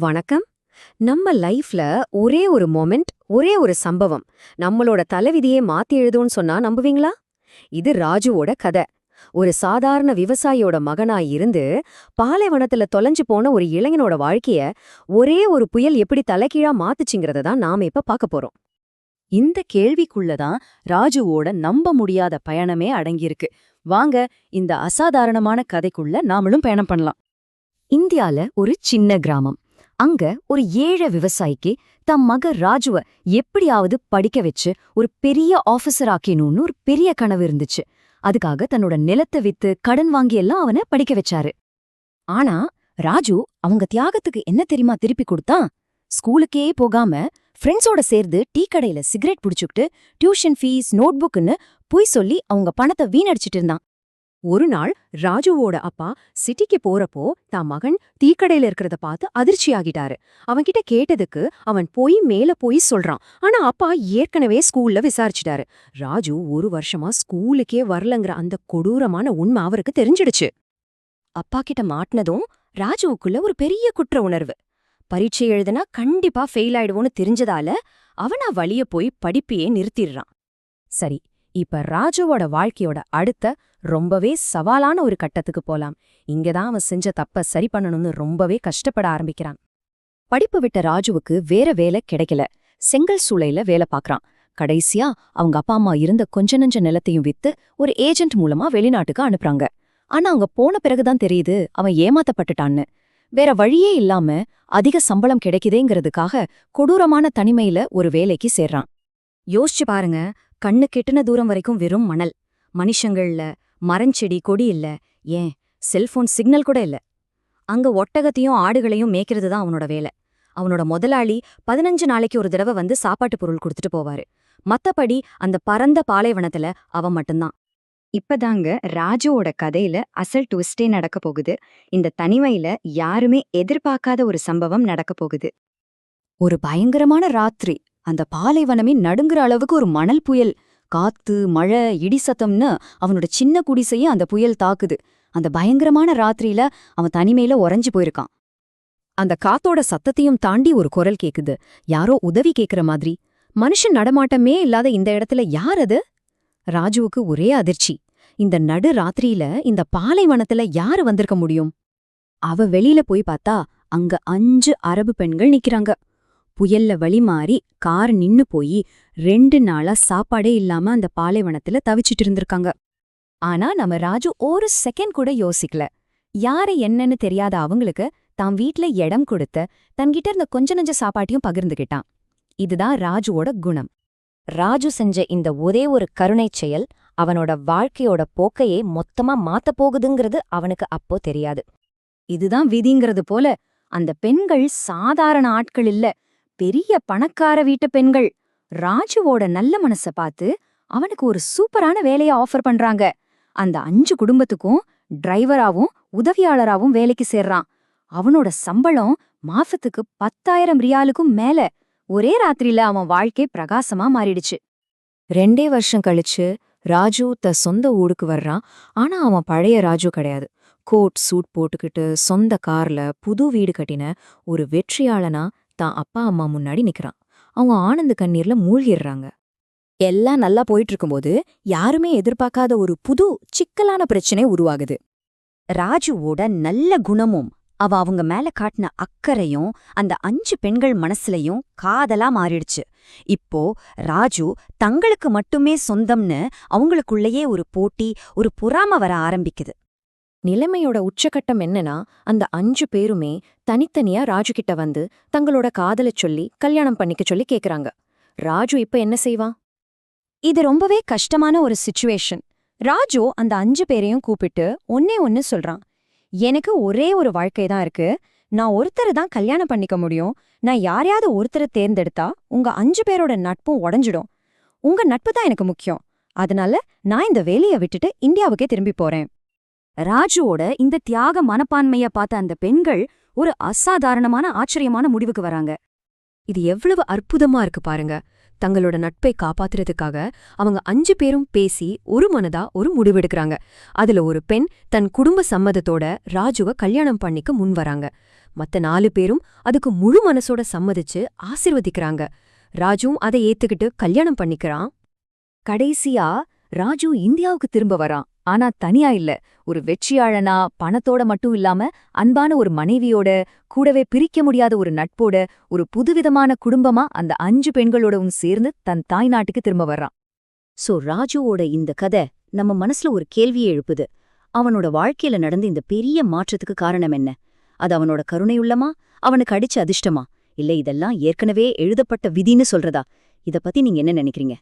வணக்கம். நம்ம லைஃப்ல ஒரே ஒரு மொமெண்ட் ஒரே ஒரு சம்பவம் நம்மளோட தலைவிதியே மாத்தி எழுதும்னு சொன்னா நம்புவீங்களா? இது ராஜுவோட கதை. ஒரு சாதாரண விவசாயியோட மகனாய் இருந்து பாலைவனத்துல தொலைஞ்சு போன ஒரு இளைஞனோட வாழ்க்கைய ஒரே ஒரு புயல் எப்படி தலைகீழா மாத்துச்சுங்கிறத தான் நாம இப்ப பார்க்க போறோம். இந்த கேள்விக்குள்ளதான் ராஜுவோட நம்ப முடியாத பயணமே அடங்கியிருக்கு. வாங்க இந்த அசாதாரணமான கதைக்குள்ள நாமளும் பயணம் பண்ணலாம். இந்தியால ஒரு சின்ன கிராமம். அங்க ஒரு ஏழை விவசாயிக்கு தம் மக ராஜுவ எப்படியாவது படிக்க வச்சு ஒரு பெரிய ஆபீசர் ஆக்கணும்னு ஒரு பெரிய கனவு இருந்துச்சு. அதுக்காக தன்னோட நிலத்தை வித்து கடன் வாங்கி எல்லாம் அவனை படிக்க வச்சாரு. ஆனா ராஜு அவங்க தியாகத்துக்கு என்ன தெரியுமா திருப்பி கொடுத்தான்? ஸ்கூலுக்கே போகாம ஃப்ரெண்ட்ஸோட சேர்ந்து டீ கடையில சிகரெட் புடிச்சுக்கிட்டு டியூஷன் ஃபீஸ் நோட்புக்குன்னு பொய் சொல்லி அவங்க பணத்தை வீணடிச்சிட்டு இருந்தான். ஒரு நாள் ராஜுவோட அப்பா சிட்டிக்கு போறப்போ தான் மகன் தீக்கடையில இருக்கிறத பார்த்து அதிர்ச்சியாகிட்டாரு. அவன்கிட்ட கேட்டதுக்கு அவன் போய் மேல போய் சொல்றான். ஆனா அப்பா ஏற்கனவே ஸ்கூல்ல விசாரிச்சிட்டாரு. ராஜு ஒரு வருஷமா ஸ்கூலுக்கே வரலங்கிற அந்த கொடூரமான உண்மை அவருக்கு தெரிஞ்சிடுச்சு. அப்பா கிட்ட மாட்டினதும் ராஜுவுக்குள்ள ஒரு பெரிய குற்ற உணர்வு. பரீட்சை எழுதுனா கண்டிப்பா ஃபெயில் ஆயிடுவோன்னு தெரிஞ்சதால அவனா வழிய போய் படிப்பையே நிறுத்திடுறான். சரி இப்ப ராஜுவோட வாழ்க்கையோட அடுத்த ரொம்பவே சவாலான ஒரு கட்டத்துக்கு போலாம். இங்கதான் அவன் செஞ்ச தப்ப சரி பண்ணணும்னு ரொம்பவே கஷ்டப்பட ஆரம்பிக்கிறான். படிப்பு விட்ட ராஜுவுக்கு வேற வேலை கிடைக்கல. செங்கல் சூளையில வேலை பார்க்கறான் கடைசியா அவங்க அப்பா அம்மா இருந்த கொஞ்ச நஞ்ச நிலத்தையும் வித்து ஒரு ஏஜென்ட் மூலமா வெளிநாட்டுக்கு அனுப்புறாங்க. ஆனா அங்க போன பிறகுதான் தெரியுது அவன் ஏமாத்தப்பட்டுட்டான்னு. வேற வழியே இல்லாம அதிக சம்பளம் கிடைக்குதேங்கிறதுக்காக கொடூரமான தனிமையில ஒரு வேலைக்கு சேர்றான். யோசிச்சு பாருங்க கண்ணு கெட்டுன தூரம் வரைக்கும் வெறும் மணல். மனுஷங்கள்ல மரஞ்செடி கொடி இல்ல. ஏன்? செல்போன் சிக்னல் கூட இல்ல. அங்க ஒட்டகத்தையும் ஆடுகளையும் மேய்க்கிறது தான் அவனோட வேலை. அவனோட முதலாளி பதினஞ்சு நாளைக்கு ஒரு தடவை வந்து சாப்பாட்டு பொருள் கொடுத்துட்டு போவாரு. மத்தபடி அந்த பரந்த பாலைவனத்துல அவன் மட்டும்தான். இப்பதாங்க ராஜுவோட கதையில அசல் ட்விஸ்டே நடக்க போகுது. இந்த தனிமையில யாருமே எதிர்பார்க்காத ஒரு சம்பவம் நடக்க போகுது. ஒரு பயங்கரமான ராத்திரி. அந்த பாலைவனமே நடுங்குற அளவுக்கு ஒரு மணல் புயல். காத்து மழை இடி சத்தம்னு அவனோட சின்ன குடிசையே அந்த புயல் தாக்குது. அந்த பயங்கரமான ராத்திரியில அவன் தனிமையில உறைஞ்சு போயிருக்கான். அந்த காத்தோட சத்தத்தையும் தாண்டி ஒரு குரல் கேக்குது. யாரோ உதவி கேக்குற மாதிரி. மனுஷன் நடமாட்டமே இல்லாத இந்த இடத்துல யார் அது? ராஜுவுக்கு ஒரே அதிர்ச்சி. இந்த நடு ராத்திரியில இந்த பாலைவனத்துல யாரு வந்திருக்க முடியும்? அவ வெளியில போய் பார்த்தா அங்க அஞ்சு அரபு பெண்கள் நிக்கிறாங்க. புயல்ல வழி மாறி கார் நின்னு போய் ரெண்டு நாளா சாப்பாடே இல்லாம அந்த பாலைவனத்துல தவிச்சிட்டு இருந்திருக்காங்க. ஆனா நம்ம ராஜு ஒரு செகண்ட் கூட யோசிக்கல. யாரு என்னன்னு தெரியாத அவங்களுக்கு தான் வீட்ல இடம் கொடுத்த தன்கிட்ட இருந்த கொஞ்ச நஞ்ச சாப்பாட்டையும் பகிர்ந்துகிட்டான். இதுதான் ராஜுவோட குணம். ராஜு செஞ்ச இந்த ஒரே ஒரு கருணைச் செயல் அவனோட வாழ்க்கையோட போக்கையே மொத்தமா மாத்தப் போகுதுங்கிறது அவனுக்கு அப்போ தெரியாது. இதுதான் விதிங்கிறது போல அந்த பெண்கள் சாதாரண ஆட்கள் இல்ல. பெரிய பணக்கார வீட்டு பெண்கள். ராஜுவோட நல்ல மனச பார்த்து அவனுக்கு ஒரு சூப்பரான வேலைய ஆஃபர் பண்றாங்க. அந்த அஞ்சு குடும்பத்துக்கும் டிரைவராவும் உதவியாளராவும் வேலைக்கு சேர்றான். அவனோட சம்பளம் மாசத்துக்கு பத்தாயிரம் ரியாலுக்கும் மேல. ஒரே ராத்திரியில அவன் வாழ்க்கை பிரகாசமா மாறிடுச்சு. ரெண்டே வருஷம் கழிச்சு ராஜு த சொந்த ஊருக்கு வர்றான். ஆனா அவன் பழைய ராஜு கிடையாது. கோட் சூட் போட்டுக்கிட்டு சொந்த கார்ல புது வீடு கட்டின ஒரு வெற்றியாளனா தான் அப்பா அம்மா முன்னாடி நிக்கிறான். அவங்க ஆனந்த கண்ணீர்ல மூழ்கிடுறாங்க. எல்லாம் நல்லா போயிட்டு இருக்கும்போது யாருமே எதிர்பார்க்காத ஒரு புது சிக்கலான பிரச்சனை உருவாகுது. ராஜுவோட நல்ல குணமும் அவ அவங்க மேல காட்டின அக்கறையும் அந்த அஞ்சு பெண்கள் மனசுலயும் காதலா மாறிடுச்சு. இப்போ ராஜு தங்களுக்கு மட்டுமே சொந்தம்னு அவங்களுக்குள்ளேயே ஒரு போட்டி ஒரு பொறாம வர ஆரம்பிக்குது. நிலைமையோட உச்சகட்டம் என்னன்னா அந்த அஞ்சு பேருமே தனித்தனியா ராஜு கிட்ட வந்து தங்களோட காதலை சொல்லி கல்யாணம் பண்ணிக்க சொல்லி கேக்குறாங்க. ராஜு இப்ப என்ன செய்வான் இது ரொம்பவே கஷ்டமான ஒரு சிச்சுவேஷன் ராஜு அந்த அஞ்சு பேரையும் கூப்பிட்டு ஒன்னே ஒன்னு சொல்றான். எனக்கு ஒரே ஒரு வாழ்க்கை தான் இருக்கு. நான் ஒருத்தரை தான் கல்யாணம் பண்ணிக்க முடியும். நான் யாரையாவது ஒருத்தரை தேர்ந்தெடுத்தா உங்க அஞ்சு பேரோட நட்பும் உடஞ்சிடும். உங்க நட்பு தான் எனக்கு முக்கியம். அதனால நான் இந்த வேலையை விட்டுட்டு இந்தியாவுக்கே திரும்பி போறேன். ராஜுவோட இந்த தியாக மனப்பான்மைய பார்த்த அந்த பெண்கள் ஒரு அசாதாரணமான ஆச்சரியமான முடிவுக்கு வராங்க. இது எவ்வளவு அற்புதமா இருக்கு பாருங்க. தங்களோட நட்பை காப்பாத்துறதுக்காக அவங்க அஞ்சு பேரும் பேசி ஒரு மனதா ஒரு முடிவெடுக்கிறாங்க அதுல ஒரு பெண் தன் குடும்ப சம்மதத்தோட ராஜுவ கல்யாணம் பண்ணிக்க முன் வராங்க. மத்த நாலு பேரும் அதுக்கு முழு மனசோட சம்மதிச்சு ஆசிர்வதிக்கறாங்க. ராஜுவும் அதை ஏத்துக்கிட்டு கல்யாணம் பண்ணிக்கிறான். கடைசியா ராஜு இந்தியாவுக்கு திரும்ப வரான். ஆனா தனியா இல்ல. ஒரு வெற்றியாளனா பணத்தோட மட்டும் இல்லாம அன்பான ஒரு மனைவியோட கூடவே பிரிக்க முடியாத ஒரு நட்போட ஒரு புதுவிதமான குடும்பமா அந்த அஞ்சு பெண்களோடவும் சேர்ந்து தன் தாய் நாட்டுக்கு திரும்ப வர்றான். சோ ராஜுவோட இந்த கதை நம்ம மனசுல ஒரு கேள்வியை எழுப்புது. அவனோட வாழ்க்கையில நடந்த இந்த பெரிய மாற்றத்துக்கு காரணம் என்ன? அது அவனோட கருணையுள்ளமா அவனுக்கு அடிச்ச அதிர்ஷ்டமா? இல்ல இதெல்லாம் ஏற்கனவே எழுதப்பட்ட விதின்னு சொல்றதா? இத பத்தி நீங்க என்ன நினைக்கிறீங்க?